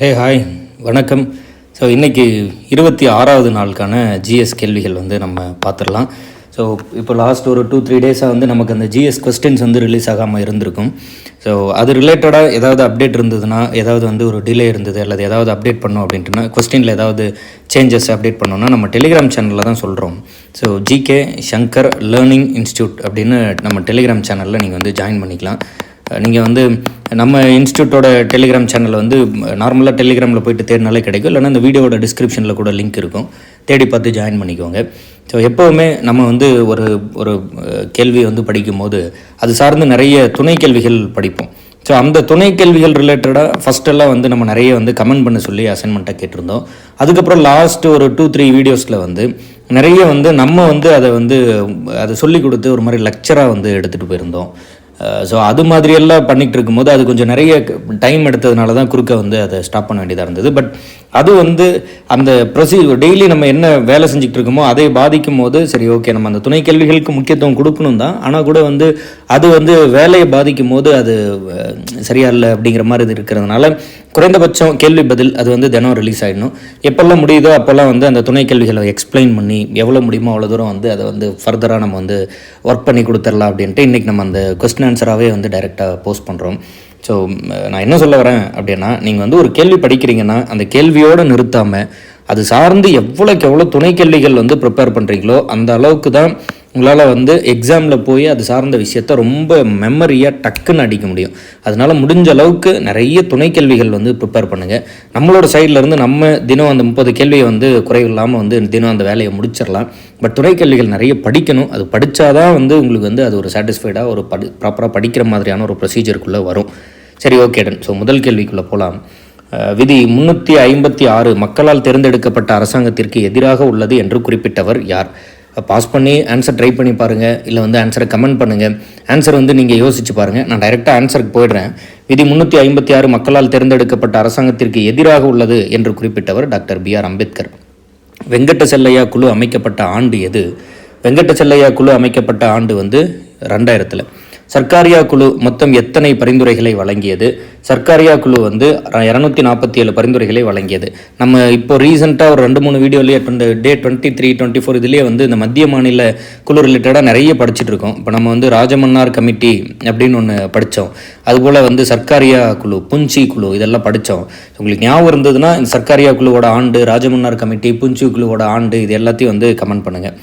Hey hi வணக்கம். So இன்றைக்கி இருபத்தி ஆறாவது நாளுக்கான ஜிஎஸ் கேள்விகள் வந்து நம்ம பார்த்துடலாம். ஸோ இப்போ லாஸ்ட் ஒரு டூ த்ரீ டேஸாக வந்து நமக்கு அந்த ஜிஎஸ் கொஸ்டின்ஸ் வந்து ரிலீஸ் ஆகாமல் இருந்திருக்கும். ஸோ அது ரிலேட்டடாக ஏதாவது அப்டேட் இருந்ததுன்னா ஏதாவது வந்து ஒரு டிலே இருந்தது அல்லது ஏதாவது அப்டேட் பண்ணோம் அப்படின்ட்டுனா கொஸ்டினில் ஏதாவது சேஞ்சஸ் அப்டேட் பண்ணோம்னா நம்ம டெலிகிராம் சேனலில் தான் சொல்கிறோம் so GK Shankar learning institute அப்படின்னு நம்ம டெலிகிராம் சேனலில் நீங்கள் வந்து ஜாயின் பண்ணிக்கலாம். நீங்கள் வந்து நம்ம இன்ஸ்டியூட்டோட டெலிகிராம் சேனல் வந்து நார்மலாக டெலிகிராமில் போயிட்டு தேடினாலே கிடைக்கும். இல்லைனா இந்த வீடியோட டிஸ்கிரிப்ஷனில் கூட லிங்க் இருக்கும். தேடி பார்த்து ஜாயின் பண்ணிக்கோங்க. ஸோ எப்போவுமே நம்ம வந்து ஒரு ஒரு கேள்வி வந்து படிக்கும்போது அது சார்ந்து நிறைய துணை கேள்விகள் படிப்போம். ஸோ அந்த துணை கேள்விகள் ரிலேட்டடாக ஃபஸ்ட்டெல்லாம் வந்து நம்ம நிறைய வந்து கமெண்ட் பண்ண சொல்லி அசைன்மெண்ட்டாக கேட்டிருந்தோம். அதுக்கப்புறம் லாஸ்ட் ஒரு டூ த்ரீ வீடியோஸில் வந்து நிறைய வந்து நம்ம வந்து அதை வந்து அதை சொல்லி கொடுத்து ஒரு மாதிரி லெக்சராக வந்து எடுத்துகிட்டு போயிருந்தோம். ஸோ அது மாதிரியெல்லாம் பண்ணிகிட்டு இருக்கும்போது அது கொஞ்சம் நிறைய டைம் எடுத்ததுனால தான் குறுக்க வந்து அதை ஸ்டாப் பண்ண வேண்டியதாக இருந்தது. பட் அது வந்து அந்த ப்ரொசீஜர் டெய்லி நம்ம என்ன வேலை செஞ்சுக்கிட்டு இருக்கோமோ அதை பாதிக்கும் போது சரி ஓகே நம்ம அந்த துணை கேள்விகளுக்கு முக்கியத்துவம் கொடுக்கணும் தான். ஆனால் கூட வந்து அது வந்து வேலையை பாதிக்கும் போது அது சரியா இல்லை அப்படிங்கிற மாதிரி இது இருக்கிறதுனால குறைந்தபட்சம் கேள்வி பதில் அது வந்து தினம் ரிலீஸ் ஆகிடணும் எப்போல்லாம் முடியுதோ அப்போல்லாம் வந்து அந்த துணை கேள்விகளை எக்ஸ்பிளைன் பண்ணி எவ்வளோ முடியுமோ அவ்வளோ தூரம் வந்து அதை வந்து ஃபர்தராக நம்ம வந்து ஒர்க் பண்ணி கொடுத்துடலாம் அப்படின்ட்டு இன்றைக்கி நம்ம அந்த கொஸ்டின் ஆன்சராகவே வந்து டைரெக்டாக போஸ்ட் பண்ணுறோம் ஸோ நான் என்ன சொல்ல வரேன் அப்படின்னா நீங்கள் வந்து ஒரு கேள்வி படிக்கிறீங்கன்னா அந்த கேள்வியோடு நிறுத்தாமல் அது சார்ந்து எவ்வளோக்கு எவ்வளோ துணை கேள்விகள் வந்து ப்ரிப்பேர் பண்ணுறீங்களோ அந்த அளவுக்கு தான் உங்களால் வந்து எக்ஸாமில் போய் அது சார்ந்த விஷயத்த ரொம்ப மெமரியாக டக்குன்னு அடிக்க முடியும். அதனால் முடிஞ்ச அளவுக்கு நிறைய துணை கேள்விகள் வந்து ப்ரிப்பேர் பண்ணுங்கள் நம்மளோட சைட்லேருந்து நம்ம தினம் அந்த முப்பது கேள்வியை வந்து குறைவில்லாமல் வந்து தினம் அந்த வேலையை முடிச்சிடலாம். பட் துணை கேள்விகள் நிறைய படிக்கணும். அது படித்தாதான் வந்து உங்களுக்கு வந்து அது ஒரு சாட்டிஸ்ஃபைடாக ஒரு படி ப்ராப்பராக படிக்கிற மாதிரியான ஒரு ப்ரொசீஜருக்குள்ளே வரும். சரி ஓகே டன் ஸோ முதல் கேள்விக்குள்ளே போகலாம் விதி முன்னூற்றி ஐம்பத்தி ஆறு மக்களால் தேர்ந்தெடுக்கப்பட்ட அரசாங்கத்திற்கு எதிராக உள்ளது என்று குறிப்பிட்டவர் யார்? பாஸ் பண்ணி ஆன்சர் ட்ரை பண்ணி பாருங்கள் இல்லை வந்து ஆன்சரை கமெண்ட் பண்ணுங்கள் ஆன்சர் வந்து நீங்கள் யோசிச்சு பாருங்கள் நான் டைரெக்டாக ஆன்சருக்கு போயிடுறேன். விதி முன்னூற்றி ஐம்பத்தி ஆறு மக்களால் தேர்ந்தெடுக்கப்பட்ட அரசாங்கத்திற்கு எதிராக உள்ளது என்று குறிப்பிட்டவர் doctor B R Ambedkar. Venkatachaliah குழு அமைக்கப்பட்ட ஆண்டு எது? வெங்கட்ட செல்லையா குழு அமைக்கப்பட்ட ஆண்டு வந்து ரெண்டாயிரத்தில் சர்க்காரியா குழு மொத்தம் எத்தனை பரிந்துரைகளை வழங்கியது? சர்க்காரியா குழு வந்து இரநூத்தி நாற்பத்தி ஏழு பரிந்துரைகளை வழங்கியது. நம்ம இப்போ ரீசெண்டாக ஒரு ரெண்டு மூணு வீடியோலேயே day twenty three twenty four இதுலேயே வந்து இந்த மத்திய மாநில குழு ரிலேட்டடாக நிறைய படிச்சுட்டு இருக்கோம். இப்போ நம்ம வந்து ராஜமன்னார் கமிட்டி அப்படின்னு ஒன்று படித்தோம் அதுபோல் வந்து சர்க்காரியா குழு புஞ்சி குழு இதெல்லாம் படித்தோம் உங்களுக்கு ஞாபகம் இருந்ததுன்னா இந்த சர்க்காரியா குழுவோட ஆண்டு ராஜமன்னார் கமிட்டி புஞ்சி குழுவோட ஆண்டு இது எல்லாத்தையும் வந்து கமெண்ட் பண்ணுங்கள்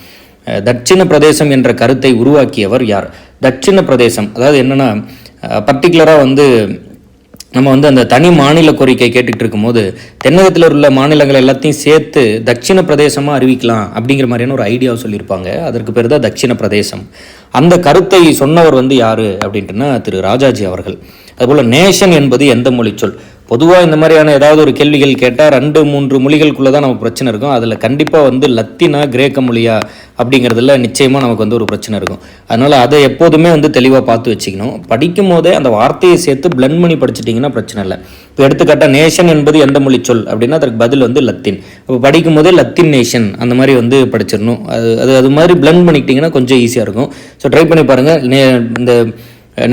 தட்சிண பிரதேசம் என்ற கருத்தை உருவாக்கியவர் யார்? தட்சிண பிரதேசம். அதாவது என்னென்னா பர்டிகுலராக வந்து நம்ம வந்து அந்த தனி மாநில கோரிக்கை கேட்டுகிட்டு இருக்கும்போது தென்னகத்தில் உள்ள மாநிலங்கள் எல்லாத்தையும் சேர்த்து தட்சிண பிரதேசமாக அறிவிக்கலாம் அப்படிங்கிற மாதிரியான ஒரு ஐடியாவை சொல்லியிருப்பாங்க. அதற்கு பேர் தான் தட்சிண பிரதேசம். அந்த கருத்தை சொன்னவர் வந்து யார் அப்படின்ட்டுனா திரு ராஜாஜி அவர்கள். அதுபோல் நேஷன் என்பது எந்த மொழிச்சொல் பொதுவாக இந்த மாதிரியான ஏதாவது ஒரு கேள்விகள் கேட்டால் ரெண்டு மூன்று மொழிகளுக்குள்ளே தான் நமக்கு பிரச்சனை இருக்கும். அதில் கண்டிப்பாக வந்து லத்தினா கிரேக்க மொழியா அப்படிங்கிறதுல நிச்சயமாக நமக்கு வந்து ஒரு பிரச்சனை இருக்கும். அதனால் அதை எப்போதுமே வந்து தெளிவாக பார்த்து வச்சுக்கணும். படிக்கும் போதே அந்த வார்த்தையை சேர்த்து பிளண்ட் பண்ணி படிச்சிட்டிங்கன்னா பிரச்சனை இல்லை. இப்போ எடுத்துக்காட்டால் நேஷன் என்பது எந்த மொழி சொல்? அப்படின்னா அதற்கு பதில் வந்து லத்தின். இப்போ படிக்கும் போதே லத்தின் நேஷன் அந்த மாதிரி வந்து படிச்சிடணும். அது அது அது மாதிரி பிளண்ட் பண்ணிக்கிட்டிங்கன்னா கொஞ்சம் ஈஸியாக இருக்கும். ஸோ ட்ரை பண்ணி பாருங்கள் நே இந்த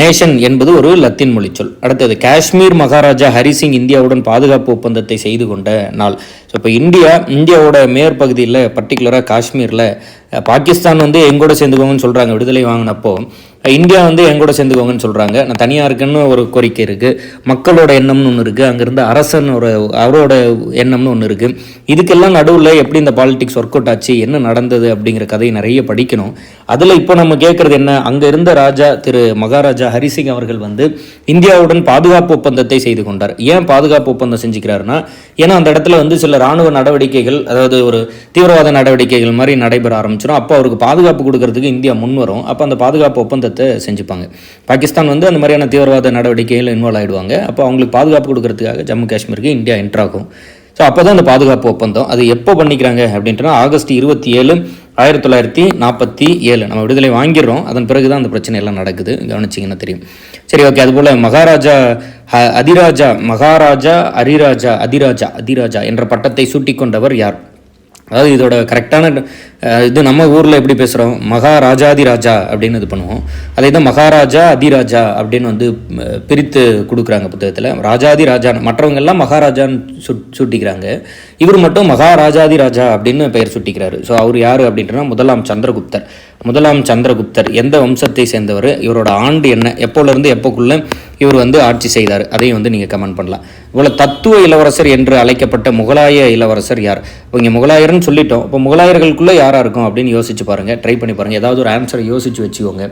நேஷன் என்பது ஒரு லத்தீன் சொல். அடுத்தது காஷ்மீர் மகாராஜா ஹரிசிங் இந்தியாவுடன் பாதுகாப்பு ஒப்பந்தத்தை செய்து கொண்ட நாள். ஸோ இப்போ இந்தியா இந்தியாவோட மேற்பகுதியில் பர்டிகுலராக காஷ்மீரில் பாகிஸ்தான் வந்து எங்கூட சேர்ந்துக்கோங்கன்னு சொல்கிறாங்க விடுதலை வாங்கினப்போ. இந்தியா வந்து எங்கூட சேர்ந்துக்கோங்கன்னு சொல்கிறாங்க நான் தனியாக இருக்குன்னு ஒரு கோரிக்கை இருக்குது மக்களோட எண்ணம்னு ஒன்று இருக்குது அங்கேருந்து ஒரு அவரோட எண்ணம்னு ஒன்று இருக்குது இதுக்கெல்லாம் நடுவில் எப்படி இந்த பாலிடிக்ஸ் ஒர்க் அவுட் ஆச்சு? என்ன நடந்தது? அப்படிங்கிற கதையை நிறைய படிக்கணும். அதில் இப்போ நம்ம கேட்குறது என்ன? அங்கே இருந்த ராஜா திரு மகாராஜா ஹரிசிங் அவர்கள் வந்து இந்தியாவுடன் பாதுகாப்பு ஒப்பந்தத்தை செய்து கொண்டார். ஏன் பாதுகாப்பு ஒப்பந்தம் செஞ்சுக்கிறாருன்னா ஏன்னா அந்த இடத்துல வந்து சில ராணுவ நடவடிக்கைகள் அதாவது ஒரு தீவிரவாத நடவடிக்கைகள் மாதிரி நடைபெற ஆரம்பிச்சிடும் அப்போ அவருக்கு பாதுகாப்பு கொடுக்கறதுக்கு இந்தியா முன் வரும். அப்போ அந்த பாதுகாப்பு ஒப்பந்தத்தை செஞ்சுப்பாங்க. பாகிஸ்தான் வந்து அந்த மாதிரியான தீவிரவாத நடவடிக்கைகள் இன்வால்வ் ஆகிடுவாங்க அப்போ அவங்களுக்கு பாதுகாப்பு கொடுக்கறதுக்காக ஜம்மு காஷ்மீருக்கு இந்தியா என்ட்ராகும் ஸோ அப்போ தான் அந்த பாதுகாப்பு ஒப்பந்தம். அது எப்போ பண்ணிக்கிறாங்க அப்படின்ட்டுனா ஆகஸ்ட் இருபத்தி ஏழு ஆயிரத்தி தொள்ளாயிரத்தி நாற்பத்தி ஏழு நம்ம விடுதலை வாங்கிடுறோம். அதன் பிறகு தான் அந்த பிரச்சனை எல்லாம் நடக்குது. கவனிச்சிங்கன்னா தெரியும். சரி ஓகே அதுபோல் மகாராஜா அதிராஜா மகாராஜா அரிராஜா அதிராஜா அதிராஜா என்ற பட்டத்தை சூட்டிக்கொண்டவர் யார்? அதாவது இதோட கரெக்டான இது நம்ம ஊரில் எப்படி பேசுகிறோம் மகாராஜாதி ராஜா அப்படின்னு இது பண்ணுவோம். அதே தான் மகாராஜா அதிராஜா அப்படின்னு வந்து பிரித்து கொடுக்குறாங்க புத்தகத்தில். ராஜாதி ராஜா மற்றவங்கெல்லாம் மகாராஜான்னு சுட் சுட்டிக்கிறாங்க. இவர் மட்டும் மகாராஜாதி ராஜா அப்படின்னு பெயர் சுட்டிக்கிறாரு. ஸோ அவர் யார் அப்படின்றனா முதலாம் சந்திரகுப்தர். முதலாம் சந்திரகுப்தர் எந்த வம்சத்தை சேர்ந்தவர்? இவரோட ஆண்டு என்ன? எப்போலேருந்து எப்போக்குள்ள இவர் வந்து ஆட்சி செய்தார்? அதையும் வந்து நீங்கள் கமெண்ட் பண்ணலாம். இவ்வளோ தத்துவ இளவரசர் என்று அழைக்கப்பட்ட முகலாய இளவரசர் யார்? இப்போ இங்கே முகலாயர்னு சொல்லிட்டோம். இப்போ முகலாயர்களுக்குள்ளே யாராக இருக்கும் அப்படின்னு யோசிச்சு பாருங்கள் ட்ரை பண்ணி பாருங்கள் ஏதாவது ஒரு ஆன்சரை யோசிச்சு வச்சுக்கோங்க.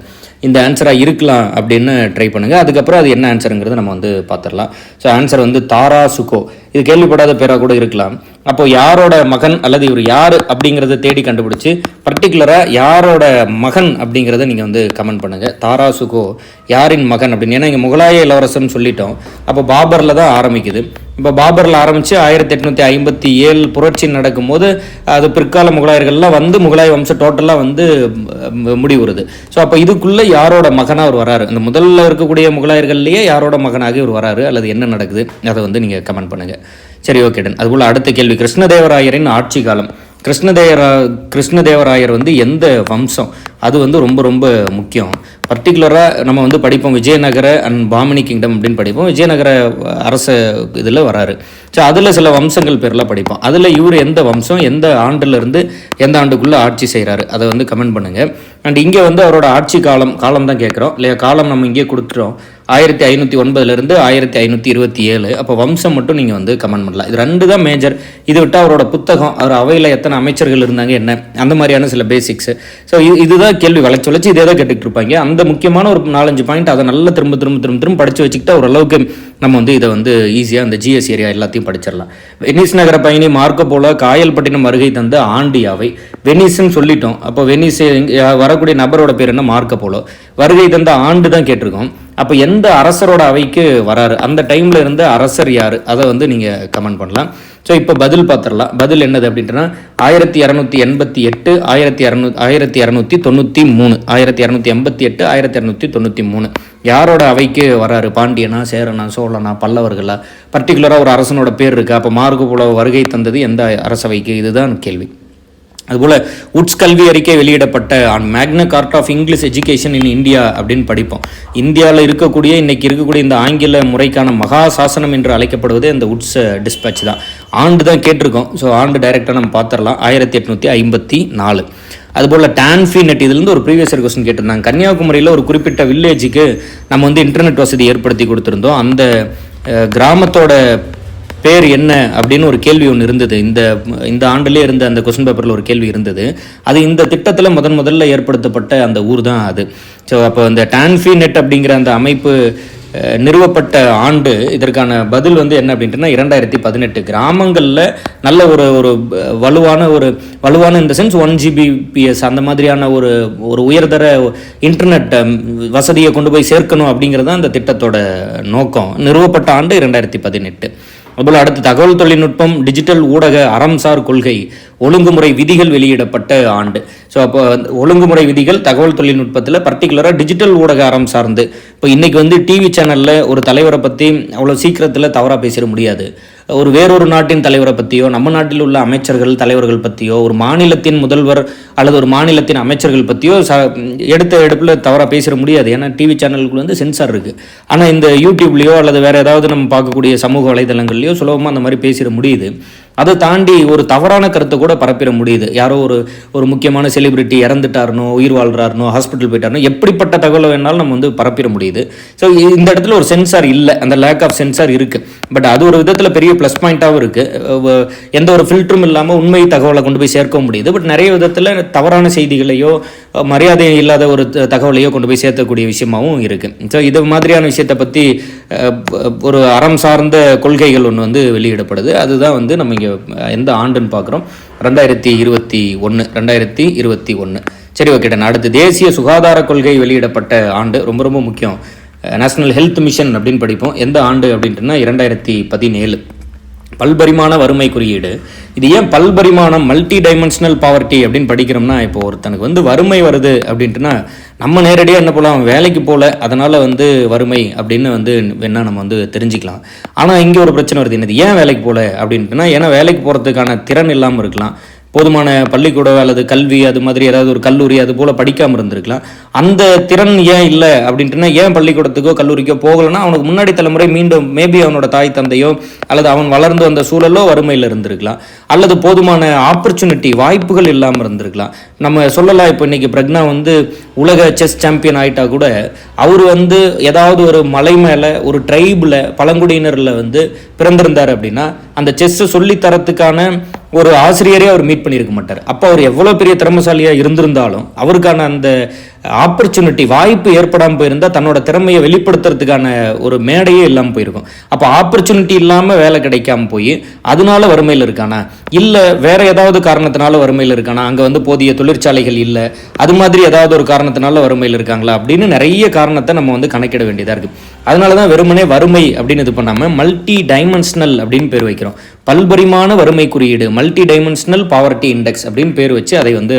இந்த ஆன்சராக இருக்கலாம் அப்படின்னு ட்ரை பண்ணுங்கள் அதுக்கப்புறம் அது என்ன ஆன்சருங்கிறத நம்ம வந்து பார்த்துடலாம் ஸோ ஆன்சர் வந்து தாரா சுகோ இது கேள்விப்படாத பேராக கூட இருக்கலாம். அப்போ யாரோட மகன் அல்லது இவர் யார் அப்படிங்கிறத தேடி கண்டுபிடிச்சு பர்டிகுலராக யாரோட மகன் அப்படிங்கிறத நீங்கள் வந்து கமெண்ட் பண்ணுங்கள் தாரா சுகோ யாரின் மகன் அப்படின்னு. ஏன்னா இங்கே முகலாய இளவரசன் சொல்லிட்டோம். அப்போ பாபரில் தான் ஆரம்பிக்குது. இப்போ பாபரில் ஆரம்பித்து ஆயிரத்தி எட்நூற்றி ஐம்பத்தி ஏழு புரட்சி நடக்கும்போது அது பிற்கால முகலாயர்கள்லாம் வந்து முகலாய வம்சம் டோட்டலாக வந்து முடிவுறுது. ஸோ அப்போ இதுக்குள்ளே யாரோட மகனாக அவர் வராரு? அந்த முதல்ல இருக்கக்கூடிய முகலாயர்கள்லேயே யாரோட மகனாக இவர் வராரு? அல்லது என்ன நடக்குது? அதை வந்து நீங்கள் கமெண்ட் பண்ணுங்கள் சரி ஓகே டன் அதுபோல் அடுத்த கேள்வி. கிருஷ்ணதேவராயரின் ஆட்சி காலம். கிருஷ்ணதேவரா கிருஷ்ணதேவராயர் வந்து எந்த வம்சம்? அது வந்து ரொம்ப ரொம்ப முக்கியம். பர்டிகுலராக நம்ம வந்து படிப்போம் விஜயநகர அண்ட் பாமினி கிங்டம் அப்படின்னு படிப்போம். விஜயநகர அரச இதில் வராரு. ஸோ அதில் சில வம்சங்கள் பேரெலாம் படிப்போம். அதில் இவர் எந்த வம்சம்? எந்த ஆண்டுலேருந்து எந்த ஆண்டுக்குள்ளே ஆட்சி செய்கிறாரு அதை வந்து கமெண்ட் பண்ணுங்கள் அண்ட் இங்கே வந்து அவரோட ஆட்சி காலம் காலம் தான் கேட்குறோம் இல்லையா காலம் நம்ம இங்கே கொடுத்துட்டோம். ஆயிரத்தி ஐநூற்றி ஒன்பதுலேருந்து ஆயிரத்தி ஐநூற்றி இருபத்தி ஏழு. அப்போ வம்சம் மட்டும் நீங்கள் வந்து கமெண்ட் பண்ணலாம். இது ரெண்டு தான் மேஜர் இது விட்டால் அவரோட புத்தகம் அவர் அவையில் எத்தனை அமைச்சர்கள் இருந்தாங்க என்ன அந்த மாதிரியான சில பேசிக்ஸு ஸோ இது இதுதான் கேள்வி வளைச்சு வளைச்சு இதே தான் கேட்டுக்கிட்டு இருப்பாங்க. அந்த முக்கியமான ஒரு நாலஞ்சு பாயிண்ட் அதை நல்லா திரும்ப திரும்ப திரும்ப திரும்ப படித்து வச்சுக்கிட்டா ஓரளவுக்கு நம்ம வந்து இதை வந்து ஈஸியாக அந்த ஜிஎஸ் ஏரியா எல்லாத்தையும் படிச்சிடலாம். வெனிஸ் நகர பயணி மார்க்கோ போல காயல்பட்டினம் வருகை தந்த ஆண்டியாவை வெனிஸ்ன்னு சொல்லிட்டோம். அப்போ வெனிஸ் வரக்கூடிய நபரோட பேர் என்ன? மார்க்க போலோ வருகை தந்த ஆண்டு தான் கேட்டிருக்கோம். அப்போ எந்த அரசரோட அவைக்கு வராரு? அந்த டைமில் இருந்த அரசர் யார்? அதை வந்து நீங்கள் கமெண்ட் பண்ணலாம். ஸோ இப்போ பதில் பார்த்துடலாம். பதில் என்னது அப்படின்ட்டுனா ஆயிரத்தி இரநூத்தி எண்பத்தி எட்டு ஆயிரத்தி இரநூ ஆயிரத்தி இரநூத்தி தொண்ணூற்றி மூணு. ஆயிரத்தி இரநூத்தி எண்பத்தி எட்டு ஆயிரத்தி இரநூத்தி தொண்ணூற்றி மூணு. யாரோட அவைக்கு வராரு? பாண்டியனா சேரனா சோழனா பல்லவர்களா? பர்டிகுலராக ஒரு அரசனோட பேர் இருக்கு. அப்போ மார்க்கு போல வருகை தந்தது எந்த அரசவைக்கு? இதுதான் கேள்வி. அதுபோல் உட்ஸ் கல்வி அறிக்கை வெளியிடப்பட்ட on Magna Carta of English education in India அப்படின்னு படிப்போம். இந்தியாவில் இருக்கக்கூடிய இன்னைக்கு இருக்கக்கூடிய இந்த ஆங்கில முறைக்கான மகா சாசனம் என்று அழைக்கப்படுவது இந்த உட்ஸ் டிஸ்பேட்ச் தான். ஆண்டு தான் கேட்டிருக்கோம். ஸோ ஆண்டு டைரெக்டாக நம்ம பார்த்துடலாம். ஆயிரத்தி எட்நூற்றி ஐம்பத்தி நாலு. அதுபோல் டான்ஃபி நெட் இதுலேருந்து ஒரு ப்ரீவியஸ் இயர் கொஸ்டின் கேட்டிருந்தாங்க. கன்னியாகுமரியில் ஒரு குறிப்பிட்ட வில்லேஜுக்கு நம்ம வந்து இன்டர்நெட் வசதி ஏற்படுத்தி கொடுத்துருந்தோம். அந்த கிராமத்தோட பேர் என்ன அப்படின்னு ஒரு கேள்வி ஒன்று இருந்தது. இந்த இந்த ஆண்டுலேயே இருந்த அந்த கொஸ்டின் பேப்பரில் ஒரு கேள்வி இருந்தது. அது இந்த திட்டத்தில் முதன் முதல்ல ஏற்படுத்தப்பட்ட அந்த ஊர் தான் அது. ஸோ அப்போ இந்த டான்ஃபி நெட் அப்படிங்கிற அந்த அமைப்பு நிறுவப்பட்ட ஆண்டு இதற்கான பதில் வந்து என்ன அப்படின்ட்டுனா இரண்டாயிரத்தி பதினெட்டு கிராமங்களில் நல்ல ஒரு ஒரு வலுவான ஒரு வலுவான இந்த சென்ஸ் ஒன் ஜிபிபிஎஸ் அந்த மாதிரியான ஒரு ஒரு உயர்தர இன்டர்நெட் வசதியை கொண்டு போய் சேர்க்கணும் அப்படிங்கிறது தான் அந்த திட்டத்தோட நோக்கம். நிறுவப்பட்ட ஆண்டு இரண்டாயிரத்தி பதினெட்டு. அதுபோல் அடுத்து தகவல் தொழில்நுட்பம் டிஜிட்டல் ஊடக அறம்சார் கொள்கை. ஒழுங்குமுறை விதிகள் வெளியிடப்பட்ட ஆண்டு. ஸோ அப்போ ஒழுங்குமுறை விதிகள் தகவல் தொழில்நுட்பத்தில் பர்டிகுலராக டிஜிட்டல் ஊடக அறம் சார்ந்து. இப்போ இன்னைக்கு வந்து டிவி சேனலில் ஒரு தலைவரை பற்றி அவ்வளோ சீக்கிரத்தில் தவறாக பேசிட முடியாது. ஒரு வேறொரு நாட்டின் தலைவரை பற்றியோ நம்ம நாட்டில் உள்ள அமைச்சர்கள் தலைவர்கள் பற்றியோ ஒரு மாநிலத்தின் முதல்வர் அல்லது ஒரு மாநிலத்தின் அமைச்சர்கள் பற்றியோ ச எடுத்த எடுப்பில் தவறாக பேசிட முடியாது. ஏன்னா டிவி சேனலுக்கு வந்து சென்சார் இருக்குது ஆனால் இந்த யூடியூப்லேயோ அல்லது வேறு ஏதாவது நம்ம பார்க்கக்கூடிய சமூக வலைதளங்கள்லையோ சுலபமாக அந்த மாதிரி பேசிட முடியுது. அதை தாண்டி ஒரு தவறான கருத்தை கூட பரப்பிட முடியுது. யாரோ ஒரு ஒரு முக்கியமான செலிபிரிட்டி இறந்துட்டாருனோ உயிர் வாழ்றாருனோ ஹாஸ்பிட்டல் போயிட்டாருனோ எப்படிப்பட்ட தகவலை வேணாலும் நம்ம வந்து பரப்பிட முடியுது. ஸோ இந்த இடத்துல ஒரு சென்சார் இல்லை. அந்த லேக் ஆஃப் சென்சார் இருக்குது பட் அது ஒரு விதத்தில் பெரிய ப்ளஸ் பாயிண்ட்டாகவும் இருக்குது எந்த ஒரு ஃபில்டரும் இல்லாமல் உண்மை தகவலை கொண்டு போய் சேர்க்க முடியுது. பட் நிறைய விதத்தில் தவறான செய்திகளையோ மரியாதை இல்லாத ஒரு த- தகவலையோ கொண்டு போய் சேர்த்தக்கூடிய விஷயமாகவும் இருக்குது ஸோ இது மாதிரியான விஷயத்தை பற்றி ஒரு அறம் சார்ந்த கொள்கைகள் ஒன்று வந்து வெளியிடப்படுது. அதுதான் வந்து நம்ம இங்கே எந்த ஆண்டுன்னு பார்க்குறோம் ரெண்டாயிரத்தி இருபத்தி ஒன்று ரெண்டாயிரத்தி இருபத்தி ஒன்று சரி ஓகே டன் அடுத்து தேசிய சுகாதார கொள்கை வெளியிடப்பட்ட ஆண்டு ரொம்ப ரொம்ப முக்கியம். நேஷனல் ஹெல்த் மிஷன் அப்படின்னு படிப்போம். எந்த ஆண்டு அப்படின்ட்டுனா இரண்டாயிரத்தி பதினேழு. பல்பரிமாண வறுமை குறியீடு. இது ஏன் பல்பரிமாணம் மல்டி டைமென்ஷனல் பாவர்ட்டி அப்படின்னு படிக்கிறோம்னா இப்போ ஒருத்தனுக்கு வந்து வறுமை வருது அப்படின்ட்டுனா நம்ம நேரடியாக என்ன போகலாம் வேலைக்கு போகல அதனால் வந்து வறுமை அப்படின்னு வந்து வேணால் நம்ம வந்து தெரிஞ்சுக்கலாம். ஆனால் இங்கே ஒரு பிரச்சனை வருது. என்னது ஏன் வேலைக்கு போகல அப்படின்ட்டுனா ஏன்னா வேலைக்கு போகிறதுக்கான திறன் இல்லாமல் இருக்கலாம். போதுமான பள்ளிக்கூடம் அல்லது கல்வி அது மாதிரி ஏதாவது ஒரு கல்லூரி அது போல் படிக்காமல் இருந்திருக்கலாம். அந்த திறன் ஏன் இல்லை அப்படின்ட்டுனா ஏன் பள்ளிக்கூடத்துக்கோ கல்லூரிக்கோ போகலைன்னா அவனுக்கு முன்னாடி தலைமுறை மீண்டும் மேபி அவனோட தாய் தந்தையோ அல்லது அவன் வளர்ந்து வந்த சூழலோ வறுமையில் இருந்திருக்கலாம். அல்லது போதுமான ஆப்பர்ச்சுனிட்டி வாய்ப்புகள் இல்லாமல் இருந்திருக்கலாம். நம்ம சொல்லலாம் இப்போ இன்னைக்கு பிரக்னா வந்து உலக செஸ் சாம்பியன் ஆகிட்டா கூட அவர் வந்து ஏதாவது ஒரு மலை மேலே ஒரு ட்ரைபில் பழங்குடியினரில் வந்து பிறந்திருந்தார் அப்படின்னா அந்த செஸ்ஸை சொல்லித்தரத்துக்கான ஒரு ஆசிரியரே அவர் மீட் பண்ணியிருக்க மாட்டார். அப்போ அவர் எவ்வளோ பெரிய திறமசாலியாக இருந்திருந்தாலும் அவருக்கான அந்த ஆப்பர்ச்சுனிட்டி வாய்ப்பு ஏற்படாமல் போயிருந்தால் தன்னோட திறமையை வெளிப்படுத்துறதுக்கான ஒரு மேடையே இல்லாமல் போயிருக்கும். அப்போ ஆப்பர்ச்சுனிட்டி இல்லாமல் வேலை கிடைக்காம போய் அதனால வறுமையில் இருக்கானா? இல்லை வேற ஏதாவது காரணத்தினால வறுமையில் இருக்கானா? அங்கே வந்து போதிய தொழிற்சாலைகள் இல்லை அது மாதிரி ஏதாவது ஒரு காரணத்தினால வறுமையில் இருக்காங்களா? அப்படின்னு நிறைய காரணத்தை நம்ம வந்து கணக்கிட வேண்டியதாக இருக்குது அதனால தான் வெறுமனே வறுமை அப்படின்னு இது பண்ணாமல் மல்டி டைமென்ஷனல் அப்படின்னு பேர் வைக்கிறோம். பல்பரிமாண வறுமை குறியீடு மல்டி டைமென்ஷனல் பாவர்ட்டி இண்டெக்ஸ் அப்படின்னு பேர் வச்சு அதை வந்து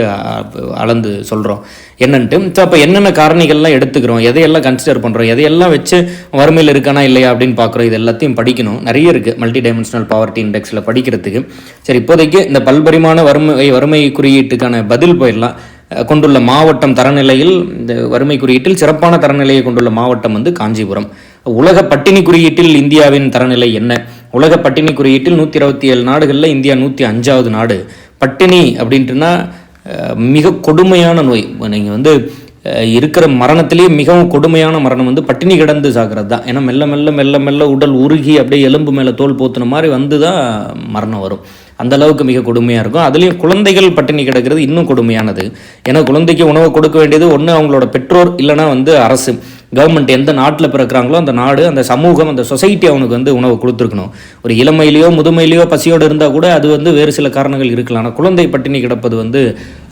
அளந்து சொல்கிறோம் என்னன்ட்டு. ஸோ அப்போ என்னென்ன காரணிகள்லாம் எடுத்துக்கிறோம்? எதையெல்லாம் கன்சிடர் பண்ணுறோம் எதையெல்லாம் வச்சு வறுமையில் இருக்கானா இல்லையா அப்படின்னு பார்க்குறோம். இது எல்லாத்தையும் படிக்கணும். நிறைய இருக்குது மல்டி டைமென்ஷனல் பாவர்ட்டி இண்டெக்ஸில் படிக்கிறதுக்கு. சரி இப்போதைக்கு இந்த பல்பரிமாண வறுமை வறுமை குறியீட்டுக்கான பதில் போயிடலாம். கொண்டுள்ள மாவட்டம் தரநிலையில் இந்த வறுமை குறியீட்டில் சிறப்பான தரநிலையை கொண்டுள்ள மாவட்டம் வந்து காஞ்சிபுரம். உலக பட்டினி குறியீட்டில் இந்தியாவின் தரநிலை என்ன? உலக பட்டினி குறியீட்டில் நூற்றி இருபத்தி ஏழு நாடுகளில் இந்தியா நூற்றி அஞ்சாவது நாடு. பட்டினி அப்படின்ட்டுனா மிக கொடுமையான நோய். நீங்கள் வந்து இருக்கிற மரணத்திலேயே மிகவும் கொடுமையான மரணம் வந்து பட்டினி கிடந்து சாகிறது தான் ஏன்னா மெல்ல மெல்ல மெல்ல மெல்ல உடல் உருகி அப்படியே எலும்பு மேலே தோல் போத்துன மாதிரி வந்து தான் மரணம் வரும். அந்த அளவுக்கு மிக கொடுமையாக இருக்கும். அதுலேயும் குழந்தைகள் பட்டினி கிடக்கிறது இன்னும் கொடுமையானது. ஏன்னா குழந்தைக்கு உணவு கொடுக்க வேண்டியது ஒன்று அவங்களோட பெற்றோர் இல்லைன்னா வந்து அரசு. கவர்மெண்ட் எந்த நாட்டில் பிறக்கிறாங்களோ அந்த நாடு அந்த சமூகம் அந்த சொசைட்டி அவனுக்கு வந்து உணவு கொடுத்துருக்கணும். ஒரு இளமையிலையோ முதுமையிலையோ பசியோடு இருந்தால் கூட அது வந்து வேறு சில காரணங்கள் இருக்கலாம். ஆனால் குழந்தை பட்டினி கிடப்பது வந்து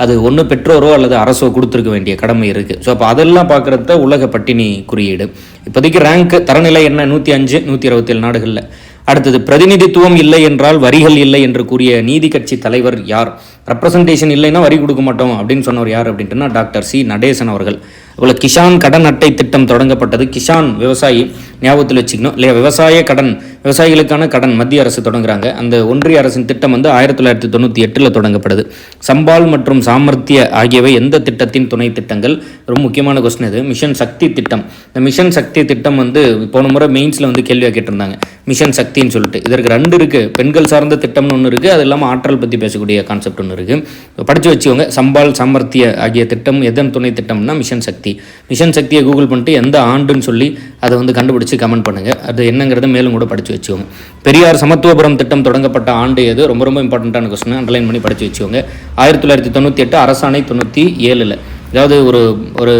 அது ஒன்று பெற்றோரோ அல்லது அரசோ கொடுத்துருக்க வேண்டிய கடமை இருக்குது ஸோ அப்போ அதெல்லாம் பார்க்குறது உலக பட்டினி குறியீடு. இப்போதைக்கு ரேங்க் தரநிலை என்ன? நூற்றி அஞ்சு நூற்றி இருபத்தேழு நாடுகளில். அடுத்தது பிரதிநிதித்துவம் இல்லை என்றால் வரிகள் இல்லை என்று கூறிய நீதி கட்சி தலைவர் யார்? ரெப்ரசன்டேஷன் இல்லைன்னா வரி கொடுக்க மாட்டோம் அப்படின்னு சொன்னவர் யார் அப்படின்ட்டுனா டாக்டர் சி. நடேசன் அவர்கள். இவ்வளோ கிஷான் கடன் அட்டை திட்டம் தொடங்கப்பட்டது. கிஷான் விவசாயி ஞாபகத்தில் வச்சுக்கணும். இல்லையா? விவசாய கடன் விவசாயிகளுக்கான கடன் மத்திய அரசு தொடங்குறாங்க. அந்த ஒன்றிய அரசின் திட்டம் வந்து ஆயிரத்தி தொள்ளாயிரத்தி தொண்ணூற்றி எட்டில் தொடங்கப்படுது. சம்பால் மற்றும் சாமர்த்திய ஆகியவை எந்த திட்டத்தின் துணை திட்டங்கள்? ரொம்ப முக்கியமான கொஸ்டின் இது. மிஷன் சக்தி திட்டம். இந்த மிஷன் சக்தி திட்டம் வந்து போன முறை மெயின்ஸில் வந்து கேள்வியாக கேட்டிருந்தாங்க. மிஷன் சக்தின்னு சொல்லிட்டு. இதற்கு ரெண்டு இருக்குது பெண்கள் சார்ந்த திட்டம்னு ஒன்று இருக்குது அது இல்லாமல் ஆற்றல் பற்றி பேசக்கூடிய கான்செப்ட் ஒன்று இருக்குது படித்து வச்சுக்கோங்க. சம்பால் சாமர்த்திய ஆகிய திட்டம் எதன் துணை திட்டம்னா மிஷன் சக்தி. மிஷன் சக்தியை கூகுள் பண்ணிட்டு எந்த ஆண்டுன்னு சொல்லி அதை வந்து கண்டுபிடிச்சி கமெண்ட் பண்ணுங்கள் அது என்னங்கிறத மேலும் கூட படித்து வச்சுக்கோங்க. பெரியார் சமத்துவபுரம் திட்டம் தொடங்கப்பட்ட ஆண்டு எது? ரொம்ப ரொம்ப இம்பார்ட்டண்ட்டான கொஸ்டின் அண்டர்லைன் பண்ணி படித்து வச்சுக்கோங்க. ஆயிரத்தி தொள்ளாயிரத்தி தொண்ணூற்றி எட்டு அரசாணை தொண்ணூற்றி ஏழில். அதாவது ஒரு ஒரு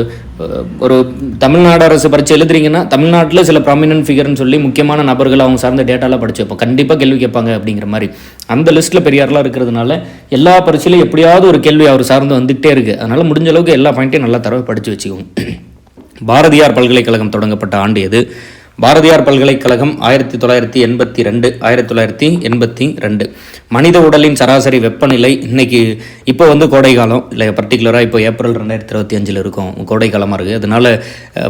ஒரு தமிழ்நாடு அரசு பரீட்சை எழுதுறீங்கன்னா தமிழ்நாட்டில் சில ப்ராமினன்ட் ஃபிகர்னு சொல்லி முக்கியமான நபர்கள் அவங்க சார்ந்த டேட்டாலாம் படிச்சு வைப்போம். கண்டிப்பாக கேள்வி கேட்பாங்க அப்படிங்கிற மாதிரி. அந்த லிஸ்ட்டில் பெரியாரெலாம் இருக்கிறதுனால எல்லா பரீட்சையிலும் எப்படியாவது ஒரு கேள்வி அவர் சார்ந்து வந்துகிட்டே இருக்குது அதனால் முடிஞ்ச அளவுக்கு எல்லா பாயிண்ட்டையும் நல்லா தரவை படித்து வச்சுக்கோங்க. பாரதியார் பல்கலைக்கழகம் தொடங்கப்பட்ட ஆண்டு எது? பாரதியார் பல்கலைக்கழகம் ஆயிரத்தி தொள்ளாயிரத்தி எண்பத்தி ரெண்டு ஆயிரத்தி தொள்ளாயிரத்தி எண்பத்தி ரெண்டு. மனித உடலின் சராசரி வெப்பநிலை இன்னைக்கு இப்போ வந்து கோடை காலம். இல்லை பர்டிகுலராக இப்போ ஏப்ரல் ரெண்டாயிரத்தி இருபத்தி அஞ்சில் இருக்கும். கோடை காலமாக இருக்குது அதனால்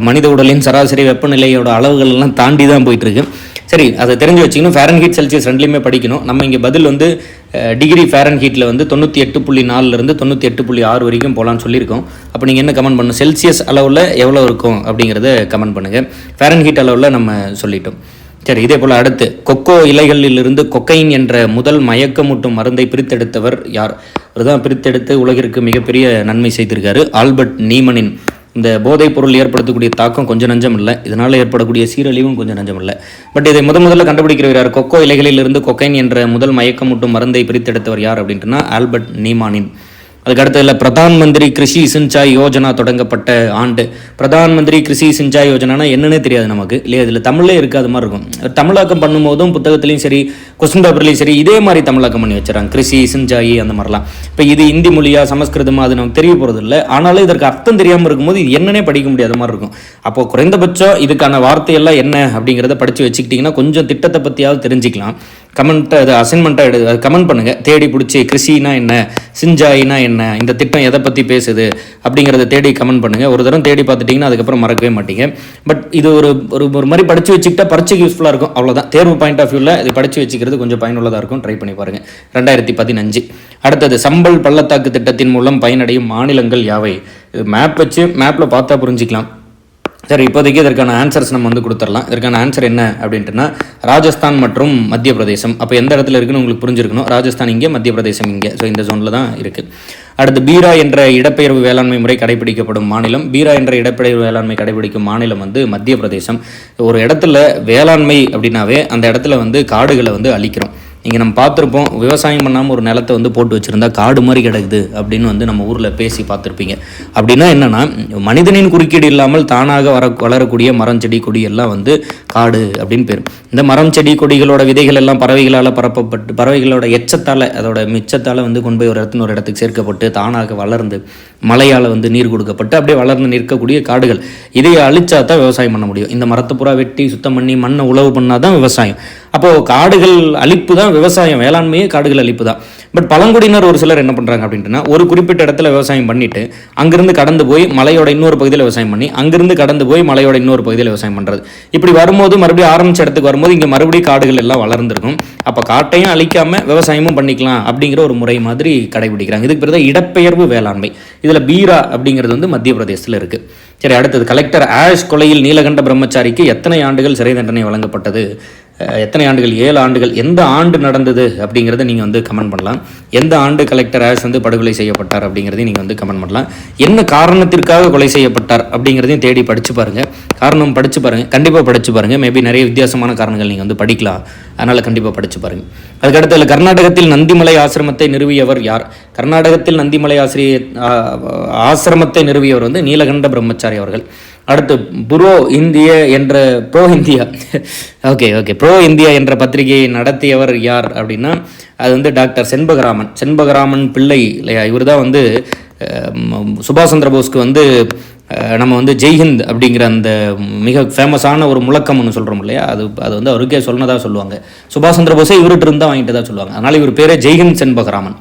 மனித உடலின் சராசரி வெப்பநிலையோட அளவுகள் எல்லாம் தாண்டி தான் போயிட்டுருக்கு சரி அதை தெரிஞ்சு வச்சுக்கணும். ஃபேரன்ஹீட் செல்சியஸ் ரெண்டுலேயுமே படிக்கணும். நம்ம இங்கே பதில் வந்து அஹ், டிகிரி ஃபேரன்ஹீட்டில் வந்து தொண்ணூற்றி எட்டு புள்ளி நாலுலேருந்து தொண்ணூற்றி எட்டு புள்ளி ஆறு வரைக்கும் போகலான்னு சொல்லியிருக்கோம். அப்போ நீங்கள் என்ன கமெண்ட் பண்ணணும்? செல்சியஸ் அளவில் எவ்வளோ இருக்கும் அப்படிங்கிறத கமெண்ட் பண்ணுங்கள் ஃபேரன்ஹீட் அளவில் நம்ம சொல்லிட்டோம். சரி இதே போல் அடுத்து. கொக்கோ இலைகளிலிருந்து கொக்கைன் என்ற முதல் மயக்கமூட்டும் மருந்தை பிரித்தெடுத்தவர் யார்? அவர் தான் பிரித்தெடுத்து உலகிற்கு மிகப்பெரிய நன்மை செய்திருக்காரு ஆல்பர்ட் நீமனின். இந்த போதைப் பொருள் ஏற்படுத்தக்கூடிய தாக்கம் கொஞ்சம் நஞ்சம் இல்லை. இதனால் ஏற்படக்கூடிய சீரழிவும் கொஞ்சம் நஞ்சம் இல்லை. பட் இதை முத முதல்ல கண்டுபிடிக்கிறவர் யார்? கொக்கோ இலைகளிலிருந்து கொக்கைன் என்ற முதல் மயக்கமூட்டும் மருந்தை பிரித்தெடுத்தவர் யார் அப்படின்ட்டுனா ஆல்பர்ட் நீமானின். அதுக்கு அடுத்ததுல பிரதான் மந்திரி கிருஷி சிஞ்சாய் யோஜனா தொடங்கப்பட்ட ஆண்டு. பிரதான் மந்திரி கிருஷி சிஞ்சாய் யோஜனானா என்னன்னே தெரியாது நமக்கு. இல்லையா? இதில் தமிழே இருக்காத மாதிரி இருக்கும். தமிழாக்கம் பண்ணும்போதும் புத்தகத்துலேயும் சரி கொஸ்டின் பேப்பர்லையும் சரி இதே மாதிரி தமிழாக்கம் பண்ணி வச்சுறாங்க கிருஷி சிஞ்சாயி அந்த மாதிரிலாம். இப்போ இது இந்தி மொழியா சமஸ்கிருதமா அது நமக்கு தெரிய போகிறது இல்லை. ஆனாலும் இதற்கு அர்த்தம் தெரியாமல் இருக்கும்போது இது என்னன்னே படிக்க முடியாத மாதிரி இருக்கும். அப்போ குறைந்தபட்சம் இதுக்கான வார்த்தையெல்லாம் என்ன அப்படிங்கிறத படித்து வச்சுக்கிட்டிங்கன்னா கொஞ்சம் திட்டத்தை பற்றியாவது தெரிஞ்சுக்கலாம். கமெண்ட்டை அது அசைன்மெண்ட்டாக எடு கமெண்ட் பண்ணுங்கள் தேடி பிடிச்சி கிருஷினா என்ன சிஞ்சாயினா என்ன இந்த திட்டம் எதை பற்றி பேசுது அப்படிங்கிறத தேடி கமெண்ட் பண்ணுங்கள் ஒரு தரம் தேடி பார்த்துட்டிங்கன்னா அதுக்கப்புறம் மறக்கவே மாட்டீங்க. பட் இது ஒரு ஒரு ஒரு மாதிரி படித்து வச்சுக்கிட்டா பரீட்சைக்கு யூஸ்ஃபுல்லாக இருக்கும். அவ்வளோதான் தேர்வு பாயிண்ட் ஆஃப் வியூவில் இது படித்து வச்சுக்கிறது கொஞ்சம் பயனுள்ளதாக இருக்கும். ட்ரை பண்ணி பாருங்கள் ரெண்டாயிரத்தி பதினஞ்சு. அடுத்தது சம்பல் பள்ளத்தாக்கு திட்டத்தின் மூலம் பயனடையும் மாநிலங்கள் யாவை? இது மேப் வச்சு மேப்பில் பார்த்தா புரிஞ்சிக்கலாம். சரி இப்போதைக்கு இதற்கான ஆன்சர்ஸ் நம்ம வந்து கொடுத்துடலாம். இதற்கான ஆன்சர் என்ன அப்படின்ட்டுனா ராஜஸ்தான் மற்றும் மத்திய பிரதேசம் அப்போ எந்த இடத்துல இருக்குன்னு உங்களுக்கு புரிஞ்சிருக்கணும். ராஜஸ்தான் இங்கே மத்திய பிரதேசம் இங்கே. ஸோ இந்த ஜோனில் தான் இருக்குது அடுத்து பீரா என்ற இடப்பெயர்வு வேளாண்மை முறை கடைபிடிக்கப்படும் மாநிலம். பீரா என்ற இடப்பெயர்வு வேளாண்மை கடைபிடிக்கும் மாநிலம் வந்து மத்திய பிரதேசம் ஒரு இடத்துல வேளாண்மை அப்படின்னாவே அந்த இடத்துல வந்து காடுகளை வந்து அழிக்கிறோம். இங்கே நம்ம பார்த்துருப்போம் விவசாயம் பண்ணாமல் ஒரு நிலத்தை வந்து போட்டு வச்சுருந்தா காடு மாதிரி கிடக்குது அப்படின்னு வந்து நம்ம ஊரில் பேசி பார்த்துருப்பீங்க. அப்படின்னா என்னென்னா மனிதனின் குறுக்கீடு இல்லாமல் தானாக வர வளரக்கூடிய மரம் செடி கொடி எல்லாம் வந்து காடு அப்படின்னு பேர். இந்த மரம் செடி கொடிகளோட விதைகள் எல்லாம் பறவைகளால் பரப்பப்பட்டு பறவைகளோட எச்சத்தால் அதோட மிச்சத்தால் வந்து கொண்டு போய் ஒரு இடத்துல ஒரு இடத்துக்கு சேர்க்கப்பட்டு தானாக வளர்ந்து மழையால் வந்து நீர் கொடுக்கப்பட்டு அப்படியே வளர்ந்து நிற்கக்கூடிய காடுகள். இதை அழிச்சா தான் விவசாயம் பண்ண முடியும். இந்த மரத்தை பூரா வெட்டி சுத்தம் பண்ணி மண்ணை உழவு பண்ணால் தான் விவசாயம். அப்போது காடுகள் அழிப்பு தான் விவசாயம். வேளாண்மையே காடுகள் அழிப்பு தான். பட் பழங்குடியினர் ஒரு சிலர் என்ன பண்ணுறாங்க அப்படின்ட்டுனா ஒரு குறிப்பிட்ட இடத்துல விவசாயம் பண்ணிட்டு அங்கிருந்து கடந்து போய் மலையோட இன்னொரு பகுதியில் விவசாயம் பண்ணி அங்கிருந்து கடந்து போய் மலையோட இன்னொரு பகுதியில் விவசாயம் பண்ணுறது இப்படி வரும்போது மறுபடியும் ஆரம்பிச்ச இடத்துக்கு வரும்போது இங்கே மறுபடியும் காடுகள் எல்லாம் வளர்ந்துருக்கும். அப்போ காட்டையும் அழிக்காமல் விவசாயமும் பண்ணிக்கலாம் அப்படிங்கிற ஒரு முறை மாதிரி கடைபிடிக்கிறாங்க. இதுக்கு பிறகு இடப்பெயர்வு வேளாண்மை. இது இதில் பீரா அப்படிங்கிறது வந்து மத்திய பிரதேசத்தில் இருக்குது சரி அடுத்தது கலெக்டர் ஆஷ் கொலையில் நீலகண்ட பிரம்மச்சாரிக்கு எத்தனை ஆண்டுகள் சிறை தண்டனை வழங்கப்பட்டது? எத்தனை ஆண்டுகள் ஏழு ஆண்டுகள் எந்த ஆண்டு நடந்தது அப்படிங்கிறத நீங்கள் வந்து கமெண்ட் பண்ணலாம். எந்த ஆண்டு கலெக்டர் ஆஸ் வந்து படுகொலை செய்யப்பட்டார் அப்படிங்கிறதையும் நீங்கள் வந்து கமெண்ட் பண்ணலாம். என்ன காரணத்திற்காக கொலை செய்யப்பட்டார் அப்படிங்கிறதையும் தேடி படிச்சு பாருங்கள் காரணம் படித்து பாருங்கள் கண்டிப்பாக படிச்சு பாருங்கள் மேபி நிறைய வித்தியாசமான காரணங்கள் நீங்கள் வந்து படிக்கலாம். அதனால் கண்டிப்பாக படிச்சு பாருங்கள் அதுக்கடுத்து கர்நாடகத்தில் நந்திமலை ஆசிரமத்தை நிறுவியவர் யார்? கர்நாடகத்தில் நந்திமலை ஆசிரிய ஆசிரமத்தை நிறுவியவர் வந்து நீலகண்ட பிரம்மச்சாரி அவர்கள். அடுத்து புரோ இந்திய என்ற pro India. Okay okay pro India என்ற பத்திரிகையை நடத்தியவர் யார் அப்படின்னா அது வந்து டாக்டர் செண்பகராமன். செண்பகராமன் பிள்ளை இல்லையா? இவர் தான் வந்து சுபாஷ் சந்திர போஸ்க்கு வந்து நம்ம வந்து ஜெய்ஹிந்த் அப்படிங்கிற அந்த மிக ஃபேமஸான ஒரு முழக்கம் ஒன்று சொல்கிறோம் இல்லையா? அது அது வந்து அவருக்கே சொன்னதாக சொல்லுவாங்க. சுபாஷ் சந்திர போஸே இவர்கிட்ட இருந்தால் வாங்கிட்டு தான் சொல்லுவாங்க. அதனால் இவர் பேரே ஜெய்ஹிந்த் செண்பகராமன்.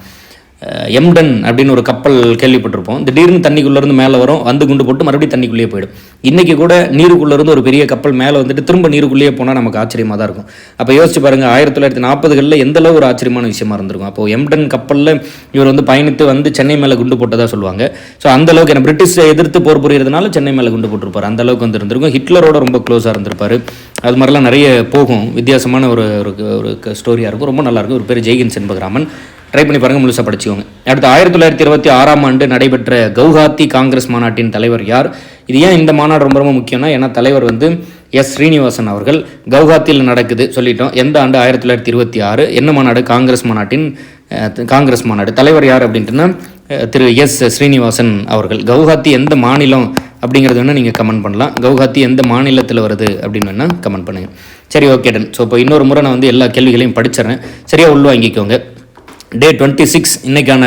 எம்டன் அப்படின்னு ஒரு கப்பல் கேள்விப்பட்டிருப்போம். திடீர்னு தண்ணிக்குள்ளேருந்து மேலே வரும் வந்து குண்டு போட்டு மறுபடியும் தண்ணிக்குள்ளேயே போயிடும். இன்றைக்கி கூட நீருக்குள்ளேருந்து ஒரு பெரிய கப்பல் மேலே வந்துட்டு திரும்ப நீருக்குள்ளேயே போனால் நமக்கு ஆச்சரியமாக தான் இருக்கும். அப்போ யோசிச்சு பாருங்கள் ஆயிரத்தி தொள்ளாயிரத்தி நாற்பதுகளில் எந்தளவு ஒரு ஆச்சரியமான விஷயமா இருந்திருக்கும். அப்போ எம்டன் கப்பலில் இவர் வந்து பயணித்து வந்து சென்னை மேலே குண்டு போட்டதாக சொல்லுவாங்க. ஸோ அந்த அளவுக்கு என்ன பிரிட்டிஷை எதிர்த்து போர் புரியறதுனால சென்னை மேலே குண்டு போட்டிருப்பார். அந்தளவுக்கு வந்து இருந்திருக்கும். ஹிட்லரோட ரொம்ப க்ளோஸாக இருந்திருப்பார். அது மாதிரிலாம் நிறைய போகும். வித்தியாசமான ஒரு ஒரு ஒரு ஸ்டோரியாக இருக்கும். ரொம்ப நல்லாயிருக்கும் ஒரு பேர் ஜெய்கின் செண்பகராமன். ட்ரை பண்ணி பாருங்கள் முழுசாக படிச்சுக்கோங்க. அடுத்து ஆயிரத்தி தொள்ளாயிரத்தி இருபத்தி ஆறாம் ஆண்டு நடைபெற்ற கவுஹாத்தி காங்கிரஸ் மாநாட்டின் தலைவர் யார்? இது ஏன் இந்த மாநாடு ரொம்ப ரொம்ப முக்கியம்னா ஏன்னா தலைவர் வந்து எஸ் ஸ்ரீனிவாசன் அவர்கள் கவுஹாத்தியில் நடக்குது சொல்லிட்டோம். எந்த ஆண்டு? ஆயிரத்தி தொள்ளாயிரத்தி இருபத்தி ஆறு. என்ன மாநாடு? காங்கிரஸ் மாநாட்டின் காங்கிரஸ் மாநாடு. தலைவர் யார் அப்படின்ட்டுனா திரு எஸ் ஸ்ரீனிவாசன் அவர்கள். கவுஹாத்தி எந்த மாநிலம் அப்படிங்கிறது வேணால் நீங்கள் கமெண்ட் பண்ணலாம். கவுஹாத்தி எந்த மாநிலத்தில் வருது அப்படின்னு வேணால் கமெண்ட் பண்ணுங்கள் சரி ஓகே டன் ஸோ இப்போ இன்னொரு முறை நான் வந்து எல்லா கேள்விகளையும் படிச்சிடுறேன். சரியாக உள்வாங்கிக்கோங்க. டே டுவெண்ட்டி சிக்ஸ் இன்றைக்கான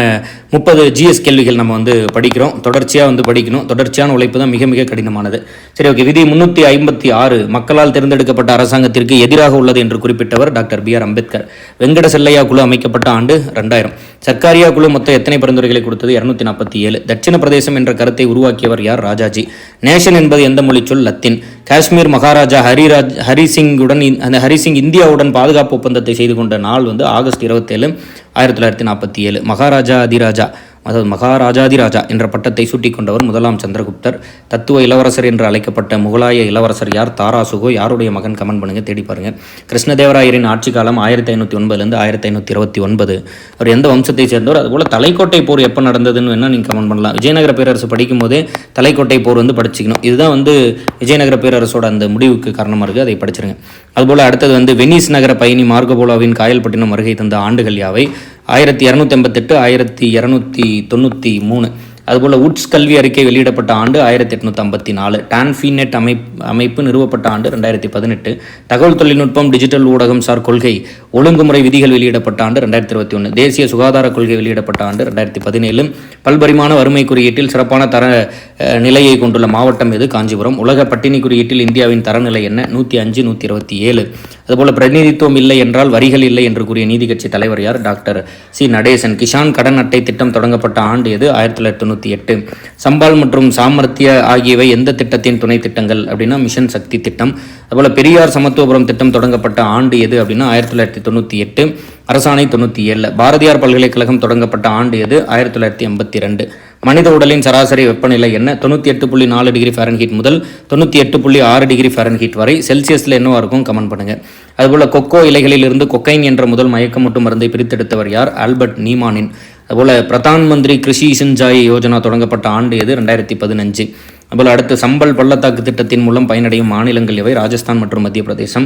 முப்பது ஜிஎஸ் கேள்விகள் நம்ம வந்து படிக்கிறோம். தொடர்ச்சியாக வந்து படிக்கணும். தொடர்ச்சியான உழைப்பு தான் மிக மிக கடினமானது. சரி ஓகே. விதி முன்னூற்றி ஐம்பத்தி ஆறு மக்களால் தேர்ந்தெடுக்கப்பட்ட அரசாங்கத்திற்கு எதிராக உள்ளது என்று குறிப்பிட்டவர் doctor B R Ambedkar. Venkatachaliah குழு அமைக்கப்பட்ட ஆண்டு ரெண்டாயிரம் சர்க்காரியா குழு மொத்தம் எத்தனை பரிந்துரைகளை கொடுத்தது? இரநூத்தி நாற்பத்தி ஏழு. தட்சிண பிரதேசம் என்ற கருத்தை உருவாக்கியவர் யார்? ராஜாஜி. நேஷன் என்பது எந்த மொழி சொல்? லத்தீன். காஷ்மீர் மகாராஜா ஹரிராஜ் ஹரிசிங்குடன் அந்த ஹரிசிங் இந்தியாவுடன் பாதுகாப்பு ஒப்பந்தத்தை செய்து கொண்ட நாள் வந்து ஆகஸ்ட் இருபத்தேழு ஆயிரத்தி தொள்ளாயிரத்தி நாற்பத்தி ஏழு. மகாராஜா அதிராஜா. அதாவது மகாராஜாதிராஜா என்ற பட்டத்தை சூட்டிக் கொண்டவர் முதலாம் சந்திரகுப்தர். தத்துவ இளவரசர் என்று அழைக்கப்பட்ட முகலாய இளவரசர் யார்? தாராசுகோ யாருடைய மகன்? கமெண்ட் பண்ணுங்க தேடி பாருங்க. கிருஷ்ணதேவராயரின் ஆட்சி காலம் ஆயிரத்தி ஐநூற்றி ஒன்பதுலேருந்து ஆயிரத்தி ஐநூற்றி இருபத்தி ஒன்பது அவர் எந்த வம்சத்தை சேர்ந்தவர்? அதுபோல் தலைக்கோட்டை போர் எப்போ நடந்ததுன்னு வேணால் நீங்கள் கமெண்ட் பண்ணலாம். விஜயநகர பேரரசு படிக்கும் போதே தலைக்கோட்டை போர் வந்து படிச்சுக்கணும். இதுதான் வந்து விஜயநகர பேரரசோட அந்த முடிவுக்கு காரணமாக இருக்குது. அதை படிச்சிருங்க. அதுபோல் அடுத்தது வந்து வெனிஸ் நகர பயணி மார்கபோலாவின் காயல்பட்டினம் வருகை தந்த ஆண்டுகள் யாவை? ஆயிரத்தி இரநூத்தி எண்பத்தெட்டு ஆயிரத்தி இரநூத்தி தொண்ணூற்றி மூணு. அதுபோல் உட்ஸ் கல்வி அறிக்கை வெளியிடப்பட்ட ஆண்டு ஆயிரத்தி எட்நூற்றி ஐம்பத்தி நாலு. டான்ஃபினெட் அமைப் அமைப்பு நிறுவப்பட்ட ஆண்டு ரெண்டாயிரத்தி பதினெட்டு. தகவல் தொழில்நுட்பம் டிஜிட்டல் ஊடகம் சார் கொள்கை ஒழுங்குமுறை விதிகள் வெளியிடப்பட்ட ஆண்டு ரெண்டாயிரத்தி இருபத்தி ஒன்று தேசிய சுகாதார கொள்கை வெளியிடப்பட்ட ஆண்டு ரெண்டாயிரத்தி பதினேழு. பல்பரிமாண வறுமை குறியீட்டில் சிறப்பான தர நிலையை கொண்டுள்ள மாவட்டம் எது? காஞ்சிபுரம். உலக பட்டினி குறியீட்டில் இந்தியாவின் தரநிலை என்ன? நூற்றி அஞ்சு நூற்றி இருபத்தி ஏழு. அதுபோல் பிரதிநிதித்துவம் இல்லை என்றால் வரிகள் இல்லை என்று கூறிய நீதி கட்சி தலைவர் யார்? Doctor C. நடேசன். கிஷான் கடன் அட்டை திட்டம் தொடங்கப்பட்ட ஆண்டு எது? ஆயிரத்தி தொள்ளாயிரத்தி தொண்ணூற்றி எட்டு. சம்பால் மற்றும் சாமர்த்திய ஆகியவை எந்த திட்டத்தின் துணை திட்டங்கள் அப்படின்னா மிஷன் சக்தி திட்டம். அதுபோல் பெரியார் சமத்துவபுரம் திட்டம் தொடங்கப்பட்ட ஆண்டு எது அப்படின்னா ஆயிரத்தி தொள்ளாயிரத்தி தொண்ணூற்றி எட்டு. அரசாணை தொண்ணூற்றி ஏழு. பாரதியார் பல்கலைக்கழகம் தொடங்கப்பட்ட ஆண்டு எது? ஆயிரத்தி தொள்ளாயிரத்தி எண்பத்தி ரெண்டு. மனித உடலின் சராசரி வெப்பநிலை என்ன? தொண்ணூற்றி எட்டு புள்ளி நாலு டிகிரி ஃபாரன்ஹீட் முதல் தொண்ணூற்றி எட்டு புள்ளி ஆறு டிகிரி ஃபாரன்ஹீட் வரை செல்சியஸில் என்னவா இருக்கும்? கமெண்ட் பண்ணுங்கள் அதுபோல் கொக்கோ இலைகளில் இருந்து கொக்கைன் என்ற முதல் மயக்கமூட்டு மருந்தை பிரித்தெடுத்தவர் யார்? ஆல்பர்ட் நீமானின். அதுபோல் பிரதான் மந்திரி கிருஷி சிஞ்சாய் யோஜனா தொடங்கப்பட்ட ஆண்டு எது? ரெண்டாயிரத்தி பதினஞ்சு. அதுபோல் அடுத்து சம்பல் பள்ளத்தாக்கு திட்டத்தின் மூலம் பயனடையும் மாநிலங்கள் இவை. ராஜஸ்தான் மற்றும் மத்திய பிரதேசம்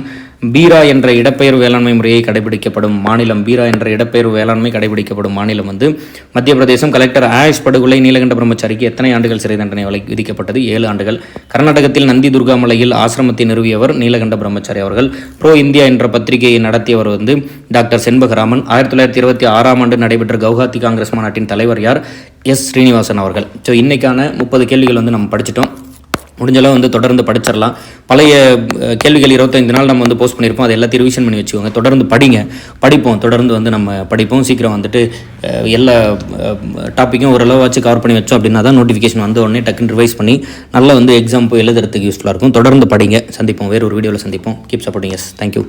பீரா என்ற இடப்பெயர்வு வேளாண்மை முறையை கடைபிடிக்கப்படும் மாநிலம். பீரா என்ற இடப்பெயர்வு வேளாண்மை கடைபிடிக்கப்படும் மாநிலம் வந்து மத்திய பிரதேசம் கலெக்டர் ஆயுஷ் படுகொலை நீலகண்ட பிரம்மச்சாரிக்கு எத்தனை ஆண்டுகள் சிறை தண்டனை வலை விதிக்கப்பட்டது? ஏழு ஆண்டுகள். கர்நாடகத்தில் நந்தி துர்காமலையில் ஆசிரமத்தை நிறுவியவர் நீலகண்ட பிரம்மச்சாரி அவர்கள். ப்ரோ இந்தியா என்ற பத்திரிகையை நடத்தியவர் வந்து டாக்டர் செண்பகராமன். ஆயிரத்தி தொள்ளாயிரத்தி இருபத்தி ஆறாம் ஆண்டு நடைபெற்ற கவுஹாத்தி காங்கிரஸ் மாநாட்டின் தலைவர் யார்? எஸ். ஸ்ரீனிவாசன் அவர்கள். ஸோ இன்னைக்கான முப்பது கேள்விகள் வந்து நம்ம படிச்சிட்டோம். முடிஞ்சளவு வந்து தொடர்ந்து படிச்சிடலாம் பழைய கேள்விகள் இருபத்தைந்து நாள் நம்ம வந்து போஸ்ட் பண்ணியிருப்போம் அதை எல்லாத்தையும் ரிவிஷன் பண்ணி வச்சுக்கோங்க. தொடர்ந்து படிங்க. படிப்போம். தொடர்ந்து வந்து நம்ம படிப்போம். சீக்கிரம் வந்துட்டு எல்லா டாப்பிக்கும் ஓரளவாச்சும் கவர் பண்ணி வச்சோம் அப்படின்னா தான் நோட்டிஃபிகேஷன் வந்த உடனே டக்குன்னு ரிவைஸ் பண்ணி நல்லா வந்து எக்ஸாம் போய் எழுதுறதுக்கு யூஸ்ஃபுல்லாக இருக்கும். தொடர்ந்து படிங்க. சந்திப்போம். வேறு ஒரு வீடியோவில் சந்திப்போம். Keep supporting yes thank you